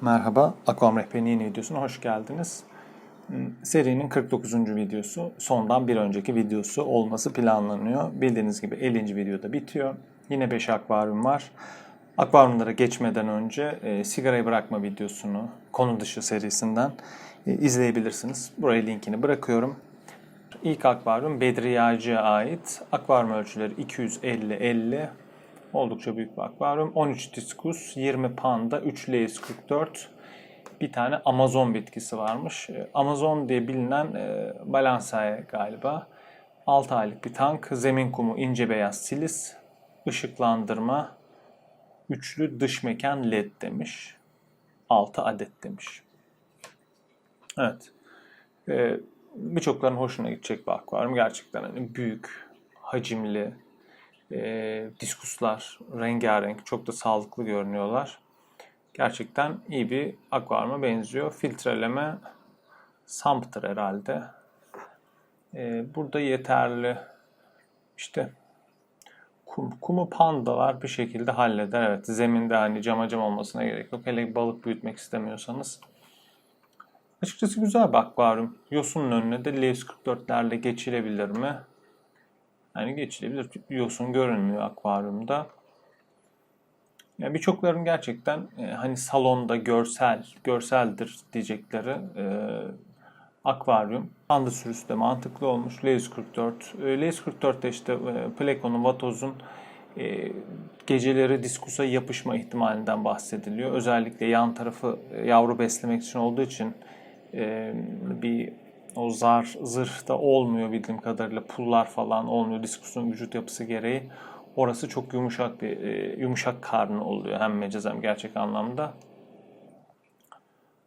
Merhaba, Aquam Rehberi'nin yeni videosuna hoş geldiniz. Hmm, Serinin 49. videosu, sondan bir önceki videosu olması planlanıyor. Bildiğiniz gibi 50. videoda bitiyor. Yine 5 akvaryum var. Akvaryumlara geçmeden önce e, sigarayı bırakma videosunu, konu dışı serisinden e, izleyebilirsiniz. Buraya linkini bırakıyorum. İlk akvaryum Bedri Yağcı'ya ait. Akvaryum ölçüleri 250-50. Oldukça büyük bir akvaryum. 13 diskus, 20 panda, 3 leis 44. Bir tane Amazon bitkisi varmış. Ee, Amazon diye bilinen e, Balansae galiba. 6 aylık bir tank. Zemin kumu ince beyaz silis. ışıklandırma. Üçlü dış mekan led demiş. 6 adet demiş. Evet. Ee, Birçokların hoşuna gidecek bir akvaryum. Gerçekten hani büyük, hacimli, e, diskuslar rengarenk, çok da sağlıklı görünüyorlar. Gerçekten iyi bir akvaryuma benziyor. Filtreleme Sumpter herhalde. E, burada yeterli işte kum, kumu pandalar bir şekilde halleder. Evet zeminde hani cama cam olmasına gerek yok. Hele balık büyütmek istemiyorsanız. Açıkçası güzel bir akvaryum. Yosunun önüne de Leis 44'lerle geçilebilir mi? Yani geçilebilir. Yosun görünmüyor akvaryumda. Yani birçokların gerçekten e, hani salonda görsel, görseldir diyecekleri e, akvaryum. Panda sürüsü de mantıklı olmuş. Leis 44. E, Leis 44'te işte e, Plekon'un, Vatoz'un e, geceleri diskusa yapışma ihtimalinden bahsediliyor. Özellikle yan tarafı e, yavru beslemek için olduğu için e, bir o zar, zırh da olmuyor bildiğim kadarıyla. Pullar falan olmuyor diskusun vücut yapısı gereği. Orası çok yumuşak bir e, yumuşak karnı oluyor hem mecaz hem gerçek anlamda.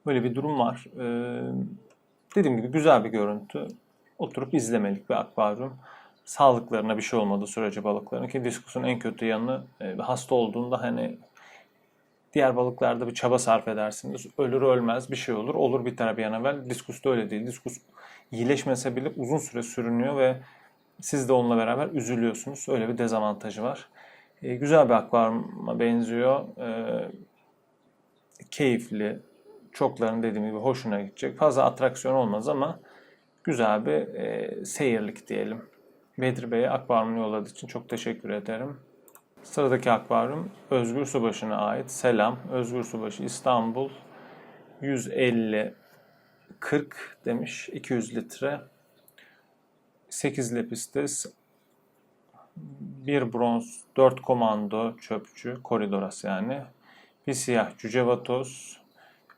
Böyle bir durum var. E, dediğim gibi güzel bir görüntü. Oturup izlemelik bir akvaryum. Sağlıklarına bir şey olmadı sürece balıkların ki diskusun en kötü yanı e, hasta olduğunda hani Diğer balıklarda bir çaba sarf edersiniz. Ölür ölmez bir şey olur. Olur biter bir an evvel. Diskusta öyle değil. Diskus iyileşmese bile uzun süre sürünüyor ve siz de onunla beraber üzülüyorsunuz. Öyle bir dezavantajı var. E, güzel bir akvaryuma benziyor. E, keyifli. Çokların dediğim gibi hoşuna gidecek. Fazla atraksiyon olmaz ama güzel bir e, seyirlik diyelim. Bedri Bey'e akvaryumu yolladığı için çok teşekkür ederim. Sıradaki akvaryum Özgür Subaşı'na ait. Selam. Özgür Subaşı İstanbul 150 40 demiş. 200 litre. 8 lepistes. 1 bronz, 4 komando çöpçü, koridoras yani. Bir siyah cücevatoz,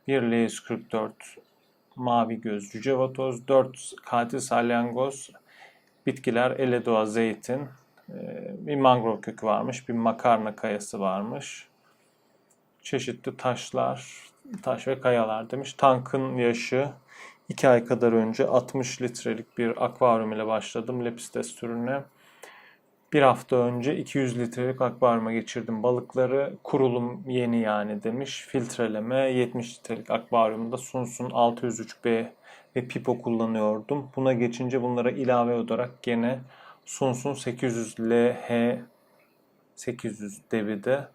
bir leis 44 mavi göz cücevatoz, 4 katil salyangoz, bitkiler eledoğa zeytin, bir mangrove kökü varmış, bir makarna kayası varmış. Çeşitli taşlar, taş ve kayalar demiş. Tankın yaşı 2 ay kadar önce 60 litrelik bir akvaryum ile başladım Lepistes türüne. Bir hafta önce 200 litrelik akvaryuma geçirdim balıkları. Kurulum yeni yani demiş. Filtreleme 70 litrelik akvaryumda Sunsun 603B ve Pipo kullanıyordum. Buna geçince bunlara ilave olarak gene Sunsun 800 LH 800 devide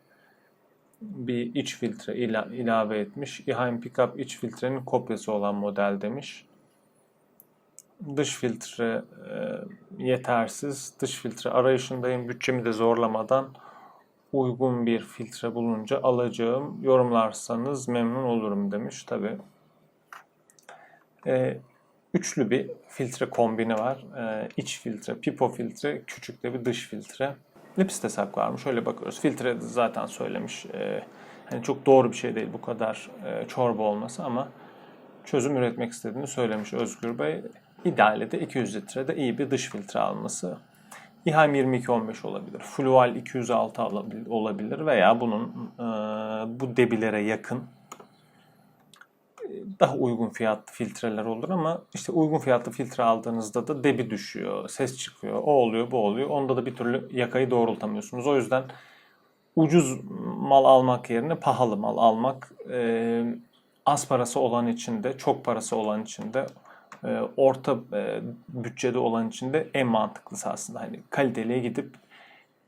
bir iç filtre ila, ilave etmiş. İHM Pickup iç filtrenin kopyası olan model demiş. Dış filtre e, yetersiz. Dış filtre arayışındayım. Bütçemi de zorlamadan uygun bir filtre bulunca alacağım. Yorumlarsanız memnun olurum demiş. Tabi. E, üçlü bir filtre kombini var. Ee, iç filtre, pipo filtre, küçük de bir dış filtre. Lipistes varmış. Şöyle bakıyoruz. Filtre zaten söylemiş. Ee, hani çok doğru bir şey değil bu kadar e, çorba olması ama çözüm üretmek istediğini söylemiş Özgür Bey. İdeali de 200 litrede iyi bir dış filtre alması. İHAM 2215 olabilir. Fluval 206 olabilir veya bunun e, bu debilere yakın daha uygun fiyatlı filtreler olur ama işte uygun fiyatlı filtre aldığınızda da debi düşüyor, ses çıkıyor, o oluyor, bu oluyor. Onda da bir türlü yakayı doğrultamıyorsunuz. O yüzden ucuz mal almak yerine pahalı mal almak e, az parası olan için de çok parası olan için de e, orta e, bütçede olan için de en mantıklısı aslında. Hani kaliteliye gidip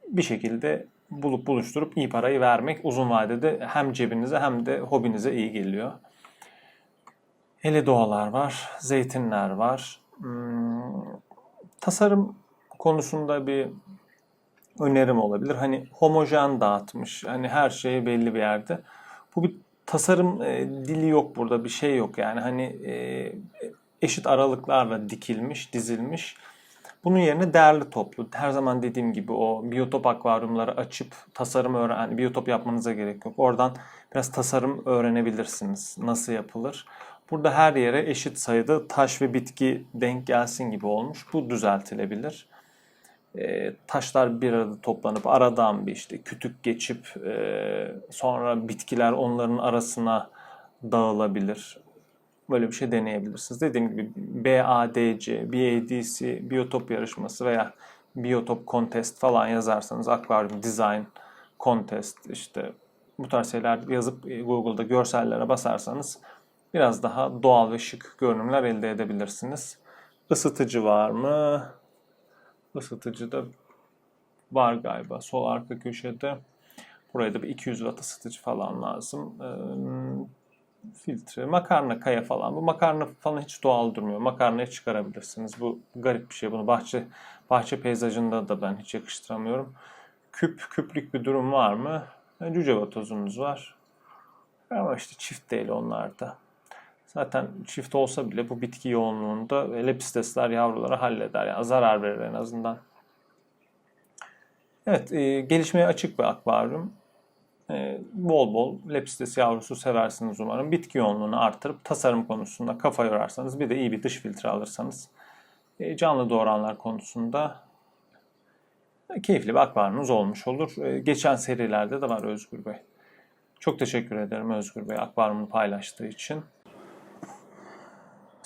bir şekilde bulup buluşturup iyi parayı vermek uzun vadede hem cebinize hem de hobinize iyi geliyor. Eli doğalar var, zeytinler var. Hmm, tasarım konusunda bir önerim olabilir. Hani homojen dağıtmış. Hani her şey belli bir yerde. Bu bir tasarım e, dili yok burada. Bir şey yok yani. Hani e, eşit aralıklarla dikilmiş, dizilmiş. Bunun yerine değerli toplu. Her zaman dediğim gibi o biyotop akvaryumları açıp tasarım öğren, yani biyotop yapmanıza gerek yok. Oradan biraz tasarım öğrenebilirsiniz. Nasıl yapılır? Burada her yere eşit sayıda taş ve bitki denk gelsin gibi olmuş. Bu düzeltilebilir. E, taşlar bir arada toplanıp aradan bir işte kütük geçip e, sonra bitkiler onların arasına dağılabilir. Böyle bir şey deneyebilirsiniz. Dediğim gibi BADC, BADC, biyotop yarışması veya biyotop contest falan yazarsanız akvaryum design contest işte bu tarz şeyler yazıp e, Google'da görsellere basarsanız biraz daha doğal ve şık görünümler elde edebilirsiniz. Isıtıcı var mı? Isıtıcı da var galiba sol arka köşede. Buraya da bir 200 watt ısıtıcı falan lazım. Ee, filtre, makarna kaya falan. Bu makarna falan hiç doğal durmuyor. Makarnayı çıkarabilirsiniz. Bu garip bir şey. Bunu bahçe bahçe peyzajında da ben hiç yakıştıramıyorum. Küp, küplük bir durum var mı? Cüce vatozumuz var. Ama işte çift değil onlarda. Zaten çift olsa bile bu bitki yoğunluğunda lepistesler yavruları halleder. Yani zarar verir en azından. Evet, e, gelişmeye açık bir akvaryum. E, bol bol lepistes yavrusu seversiniz umarım. Bitki yoğunluğunu artırıp tasarım konusunda kafa yorarsanız bir de iyi bir dış filtre alırsanız e, canlı doğuranlar konusunda keyifli bir akvaryumunuz olmuş olur. E, geçen serilerde de var Özgür Bey. Çok teşekkür ederim Özgür Bey akvaryumunu paylaştığı için.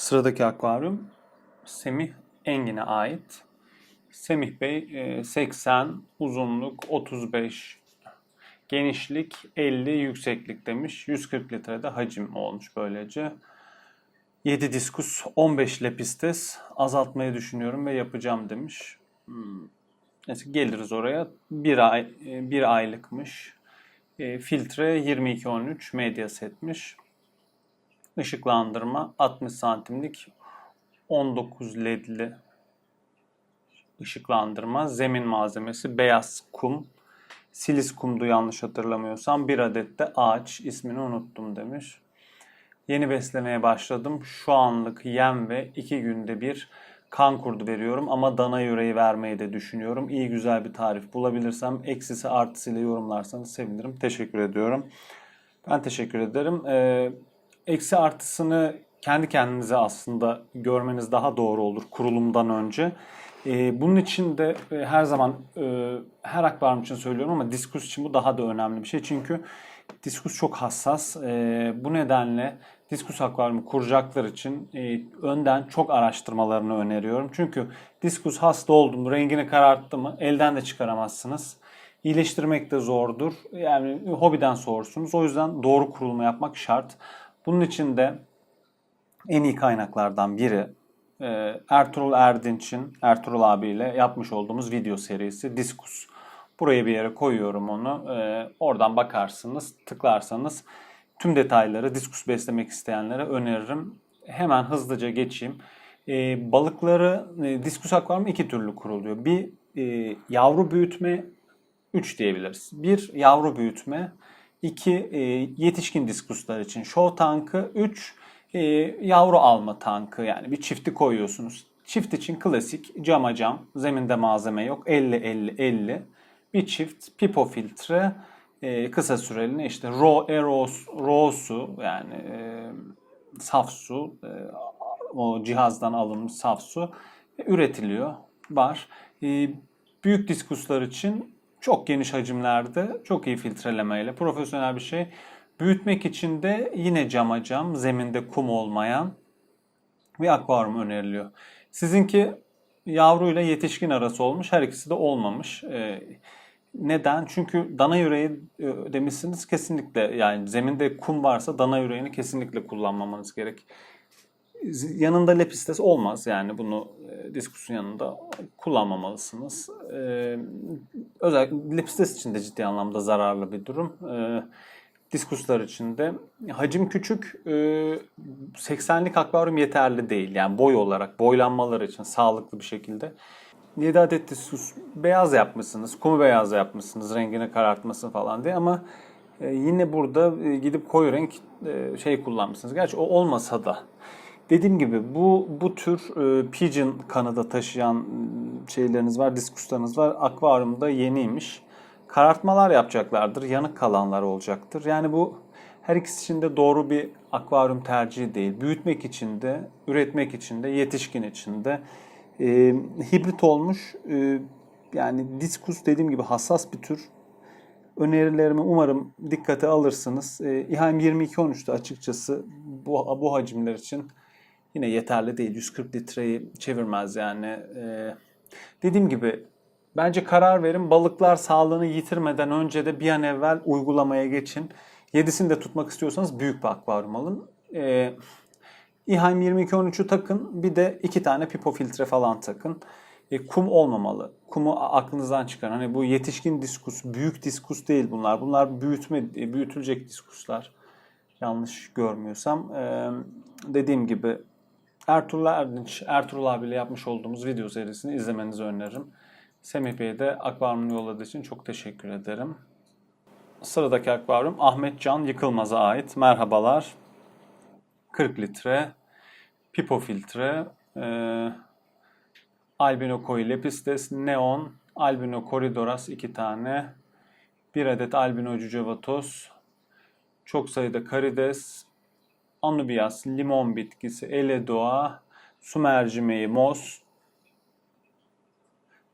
Sıradaki akvaryum Semih Engin'e ait. Semih Bey e, 80, uzunluk 35, genişlik 50, yükseklik demiş. 140 litrede hacim olmuş böylece. 7 diskus, 15 lepistes azaltmayı düşünüyorum ve yapacağım demiş. Hmm. Neyse geliriz oraya. Bir ay e, bir aylıkmış. E, filtre 2213 medya setmiş. Işıklandırma 60 santimlik 19 ledli ışıklandırma. Zemin malzemesi beyaz kum. Silis kumdu yanlış hatırlamıyorsam. Bir adet de ağaç. ismini unuttum demiş. Yeni beslemeye başladım. Şu anlık yem ve iki günde bir kan kurdu veriyorum ama dana yüreği vermeyi de düşünüyorum. İyi güzel bir tarif bulabilirsem eksisi artısıyla yorumlarsanız sevinirim. Teşekkür ediyorum. Ben teşekkür ederim. Ee, eksi artısını kendi kendinize aslında görmeniz daha doğru olur kurulumdan önce. Ee, bunun için de e, her zaman e, her akvaryum için söylüyorum ama diskus için bu daha da önemli bir şey. Çünkü diskus çok hassas. E, bu nedenle diskus akvaryumu kuracaklar için e, önden çok araştırmalarını öneriyorum. Çünkü diskus hasta oldu mu, rengini kararttı mı elden de çıkaramazsınız. İyileştirmek de zordur. Yani hobiden sorsunuz. O yüzden doğru kurulma yapmak şart. Bunun için de en iyi kaynaklardan biri e, Ertuğrul Erdinç'in Ertuğrul abiyle yapmış olduğumuz video serisi Diskus. Buraya bir yere koyuyorum onu. E, oradan bakarsınız, tıklarsanız tüm detayları diskus beslemek isteyenlere öneririm. Hemen hızlıca geçeyim. E, balıkları diskus akvaryum iki türlü kuruluyor. Bir yavru büyütme 3 diyebiliriz. Bir yavru büyütme, iki e, yetişkin diskuslar için. Show tankı, 3 e, yavru alma tankı. Yani bir çifti koyuyorsunuz. Çift için klasik. Cama cam, zeminde malzeme yok. 50-50-50 bir çift pipo filtre. E, kısa süreliğine işte raw, eros, raw su yani e, saf su e, o cihazdan alınmış saf su üretiliyor. Var. E, büyük diskuslar için çok geniş hacimlerde çok iyi filtrelemeyle profesyonel bir şey. Büyütmek için de yine cama cam, zeminde kum olmayan bir akvaryum öneriliyor. Sizinki yavruyla yetişkin arası olmuş, her ikisi de olmamış. Ee, neden? Çünkü dana yüreği e, demişsiniz kesinlikle yani zeminde kum varsa dana yüreğini kesinlikle kullanmamanız gerek. Yanında lepistes olmaz yani bunu e, diskusun yanında kullanmamalısınız. E, özellikle Lipstes için de ciddi anlamda zararlı bir durum. E, diskuslar için de. Hacim küçük, e, 80'lik akvaryum yeterli değil. Yani boy olarak, boylanmaları için sağlıklı bir şekilde. 7 adet diskus beyaz yapmışsınız, kumu beyaz yapmışsınız rengini karartmasın falan diye ama e, yine burada e, gidip koyu renk e, şey kullanmışsınız. Gerçi o olmasa da dediğim gibi bu bu tür e, pigeon kanada taşıyan m, şeyleriniz var, diskuslarınız var. Akvaryumda yeniymiş. Karartmalar yapacaklardır, yanık kalanlar olacaktır. Yani bu her ikisi için de doğru bir akvaryum tercihi değil. Büyütmek için de, üretmek için de, yetişkin için de e, hibrit olmuş. E, yani diskus dediğim gibi hassas bir tür. Önerilerimi umarım dikkate alırsınız. E, İHM 2213'te açıkçası bu, bu hacimler için yine yeterli değil. 140 litreyi çevirmez yani. E, dediğim gibi bence karar verin. Balıklar sağlığını yitirmeden önce de bir an evvel uygulamaya geçin. Yedisini de tutmak istiyorsanız büyük bir akvaryum alın. E, İHM 2213'ü takın. Bir de iki tane pipo filtre falan takın. E, kum olmamalı. Kumu aklınızdan çıkarın. Hani bu yetişkin diskus, büyük diskus değil bunlar. Bunlar büyütme, e, büyütülecek diskuslar. Yanlış görmüyorsam. E, dediğim gibi Ertuğrul Erdinç, Ertuğrul abiyle yapmış olduğumuz video serisini izlemenizi öneririm. Semih Bey'e de akvaryumunu yolladığı için çok teşekkür ederim. Sıradaki akvaryum Ahmet Can Yıkılmaz'a ait. Merhabalar. 40 litre, pipo filtre, e, albino koi lepistes, neon, albino koridoras 2 tane, 1 adet albino cücevatos, çok sayıda karides, anubias, limon bitkisi, eledoğa, su mercimeği, mos,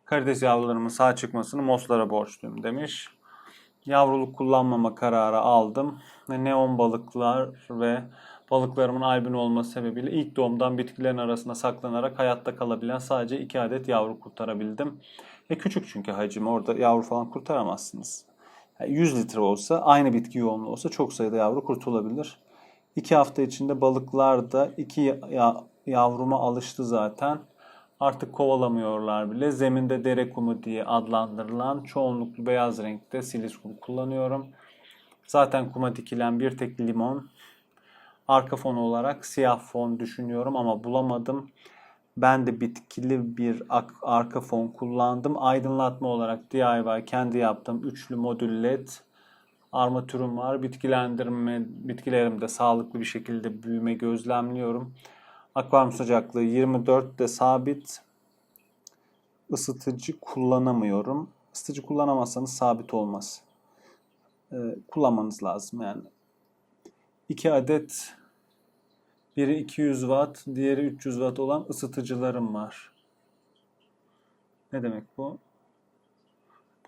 karides yavrularımın sağ çıkmasını moslara borçluyum demiş. Yavruluk kullanmama kararı aldım. Ve neon balıklar ve balıklarımın albino olması sebebiyle ilk doğumdan bitkilerin arasında saklanarak hayatta kalabilen sadece 2 adet yavru kurtarabildim. E küçük çünkü hacmi orada yavru falan kurtaramazsınız. Yani 100 litre olsa aynı bitki yoğunluğu olsa çok sayıda yavru kurtulabilir. 2 hafta içinde balıklar da 2 yavruma alıştı zaten. Artık kovalamıyorlar bile. Zeminde dere kumu diye adlandırılan çoğunluklu beyaz renkte silis kum kullanıyorum. Zaten kuma dikilen bir tek limon. Arka fon olarak siyah fon düşünüyorum ama bulamadım. Ben de bitkili bir arka fon kullandım. Aydınlatma olarak DIY kendi yaptığım üçlü modül led armatürüm var. Bitkilendirme, bitkilerimde sağlıklı bir şekilde büyüme gözlemliyorum. Akvaryum sıcaklığı 24'te sabit. Isıtıcı kullanamıyorum. Isıtıcı kullanamazsanız sabit olmaz. Ee, kullanmanız lazım yani. 2 adet biri 200 watt, diğeri 300 watt olan ısıtıcılarım var. Ne demek bu?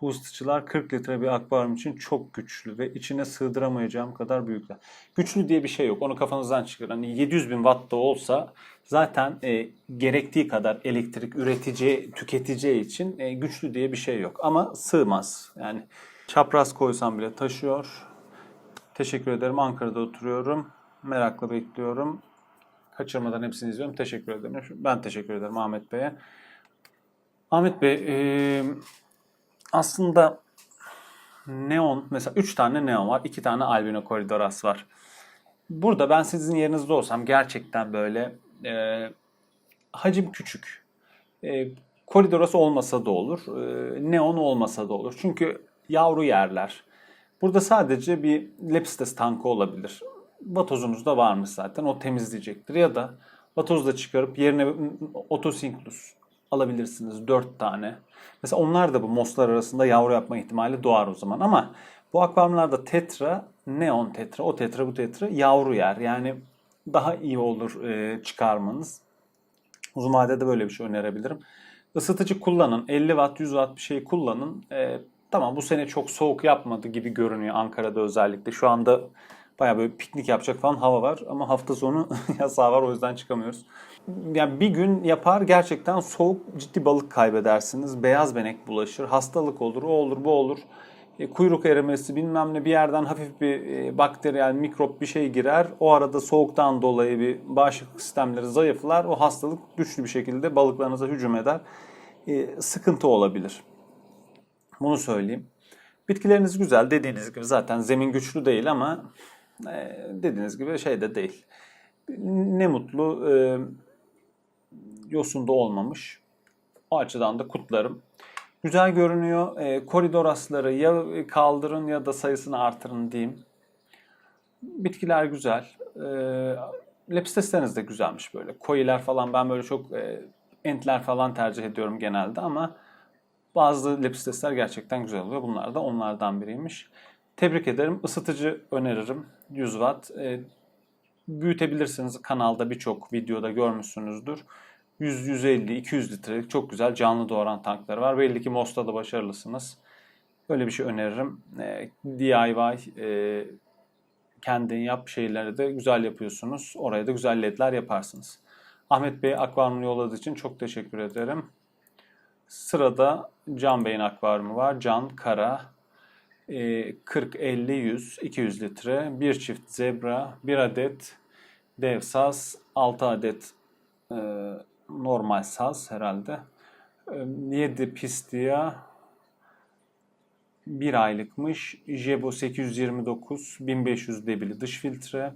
Bu ısıtıcılar 40 litre bir akvaryum için çok güçlü ve içine sığdıramayacağım kadar büyükler. Güçlü diye bir şey yok. Onu kafanızdan çıkarın. Hani 700 bin watt da olsa zaten e, gerektiği kadar elektrik üreteceği, tüketeceği için e, güçlü diye bir şey yok. Ama sığmaz. Yani çapraz koysam bile taşıyor. Teşekkür ederim. Ankara'da oturuyorum. Merakla bekliyorum. Kaçırmadan hepsini izliyorum. Teşekkür ederim. Ben teşekkür ederim Ahmet Bey'e. Ahmet Bey, e, aslında neon, mesela 3 tane neon var, 2 tane albino koridoras var. Burada ben sizin yerinizde olsam gerçekten böyle e, hacim küçük. E, koridoras olmasa da olur, e, neon olmasa da olur. Çünkü yavru yerler. Burada sadece bir Lepstes tankı olabilir. Vatozunuz da varmış zaten. O temizleyecektir. Ya da vatozu da çıkarıp yerine otosinklus alabilirsiniz. 4 tane. Mesela onlar da bu moslar arasında yavru yapma ihtimali doğar o zaman. Ama bu akvaryumlarda tetra, neon tetra, o tetra bu tetra yavru yer. Yani daha iyi olur e, çıkarmanız. Uzun vadede böyle bir şey önerebilirim. Isıtıcı kullanın. 50 watt, 100 watt bir şey kullanın. E, tamam bu sene çok soğuk yapmadı gibi görünüyor Ankara'da özellikle. Şu anda Baya böyle piknik yapacak falan hava var ama hafta sonu yasağı var o yüzden çıkamıyoruz. Yani bir gün yapar gerçekten soğuk ciddi balık kaybedersiniz. Beyaz benek bulaşır, hastalık olur, o olur, bu olur. E, kuyruk erimesi bilmem ne bir yerden hafif bir e, bakteriyel mikrop bir şey girer. O arada soğuktan dolayı bir bağışıklık sistemleri zayıflar. O hastalık güçlü bir şekilde balıklarınıza hücum eder. E, sıkıntı olabilir. Bunu söyleyeyim. Bitkileriniz güzel. Dediğiniz gibi zaten zemin güçlü değil ama e, dediğiniz gibi şey de değil. Ne mutlu e, yosunda olmamış. O açıdan da kutlarım. Güzel görünüyor. E, koridor asları ya kaldırın ya da sayısını artırın diyeyim. Bitkiler güzel. E, lepistesleriniz de güzelmiş böyle. Koyiler falan ben böyle çok e, entler falan tercih ediyorum genelde ama bazı lepistesler gerçekten güzel oluyor. Bunlar da onlardan biriymiş. Tebrik ederim. Isıtıcı öneririm. 100 watt. E, büyütebilirsiniz. Kanalda birçok videoda görmüşsünüzdür. 100, 150, 200 litrelik çok güzel canlı doğuran tankları var. Belli ki Mos'ta da başarılısınız. Böyle bir şey öneririm. E, DIY e, kendin yap şeyleri de güzel yapıyorsunuz. Oraya da güzel ledler yaparsınız. Ahmet Bey akvaryumu yolladığı için çok teşekkür ederim. Sırada Can Bey'in akvaryumu var. Can Kara. E, 40, 50, 100, 200 litre. Bir çift zebra, bir adet dev saz, 6 adet e, normal saz herhalde. E, 7 pistia, bir aylıkmış. Jebo 829, 1500 debili dış filtre.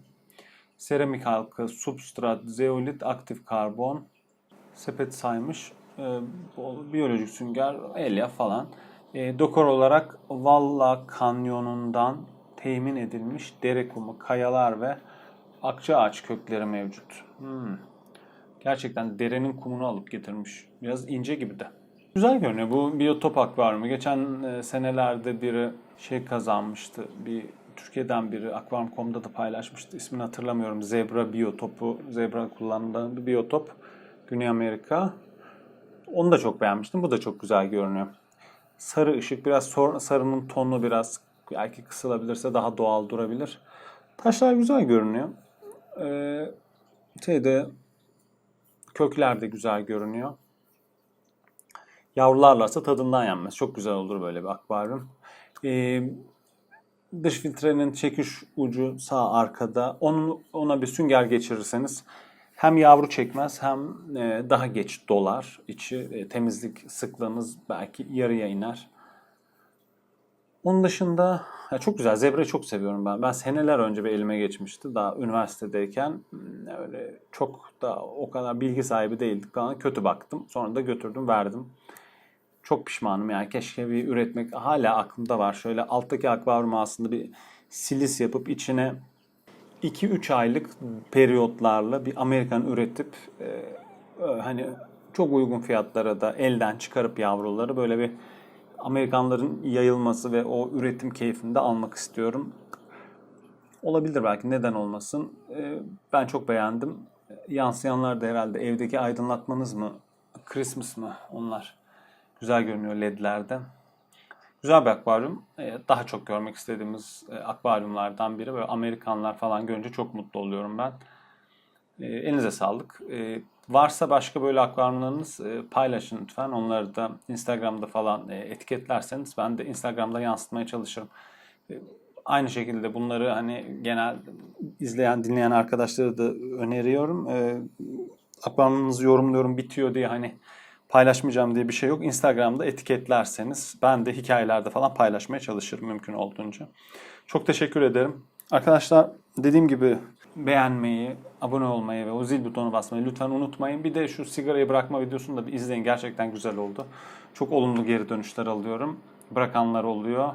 Seramik halka, substrat, zeolit, aktif karbon. Sepet saymış. E, biyolojik sünger, elya falan. E, dokor olarak Valla Kanyonu'ndan temin edilmiş dere kumu, kayalar ve akça ağaç kökleri mevcut. Hmm. Gerçekten derenin kumunu alıp getirmiş. Biraz ince gibi de. Güzel görünüyor. Bu biyotop akvaryumu. Geçen e, senelerde biri şey kazanmıştı. Bir Türkiye'den biri Akvaryum.com'da da paylaşmıştı. İsmini hatırlamıyorum. Zebra biyotopu. Zebra kullanılan bir biyotop. Güney Amerika. Onu da çok beğenmiştim. Bu da çok güzel görünüyor. Sarı ışık. Biraz sor- sarının tonu biraz belki kısılabilirse daha doğal durabilir. Taşlar güzel görünüyor. Ee, şeyde kökler de güzel görünüyor. Yavrularlarsa tadından yenmez. Çok güzel olur böyle bir akvaryum. Ee, dış filtrenin çekiş ucu sağ arkada. Onun, ona bir sünger geçirirseniz hem yavru çekmez hem e, daha geç dolar içi. E, temizlik sıklığınız belki yarıya iner. Onun dışında ya çok güzel. Zebra'yı çok seviyorum ben. Ben seneler önce bir elime geçmişti. Daha üniversitedeyken hmm, öyle çok da o kadar bilgi sahibi değildik. Bana kötü baktım. Sonra da götürdüm, verdim. Çok pişmanım yani. Keşke bir üretmek hala aklımda var. Şöyle alttaki akvaryum aslında bir silis yapıp içine 2-3 aylık periyotlarla bir Amerikan üretip e, hani çok uygun fiyatlara da elden çıkarıp yavruları böyle bir Amerikanların yayılması ve o üretim keyfini de almak istiyorum. Olabilir belki neden olmasın. E, ben çok beğendim. Yansıyanlar da herhalde evdeki aydınlatmanız mı? Christmas mı? Onlar. Güzel görünüyor ledlerden. Güzel bir akvaryum. Ee, Daha çok görmek istediğimiz e, akvaryumlardan biri. Böyle Amerikanlar falan görünce çok mutlu oluyorum ben. Ee, Elinize sağlık. Ee, Varsa başka böyle akvaryumlarınız e, paylaşın lütfen. Onları da Instagram'da falan e, etiketlerseniz ben de Instagram'da yansıtmaya çalışırım. Ee, Aynı şekilde bunları hani genel izleyen, dinleyen arkadaşlara da öneriyorum. Akvaryumunuzu yorumluyorum bitiyor diye hani paylaşmayacağım diye bir şey yok. Instagram'da etiketlerseniz ben de hikayelerde falan paylaşmaya çalışırım mümkün olduğunca. Çok teşekkür ederim. Arkadaşlar dediğim gibi beğenmeyi, abone olmayı ve o zil butonu basmayı lütfen unutmayın. Bir de şu sigarayı bırakma videosunu da bir izleyin. Gerçekten güzel oldu. Çok olumlu geri dönüşler alıyorum. Bırakanlar oluyor.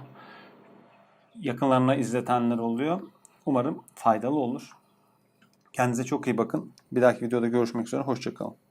Yakınlarına izletenler oluyor. Umarım faydalı olur. Kendinize çok iyi bakın. Bir dahaki videoda görüşmek üzere. Hoşçakalın.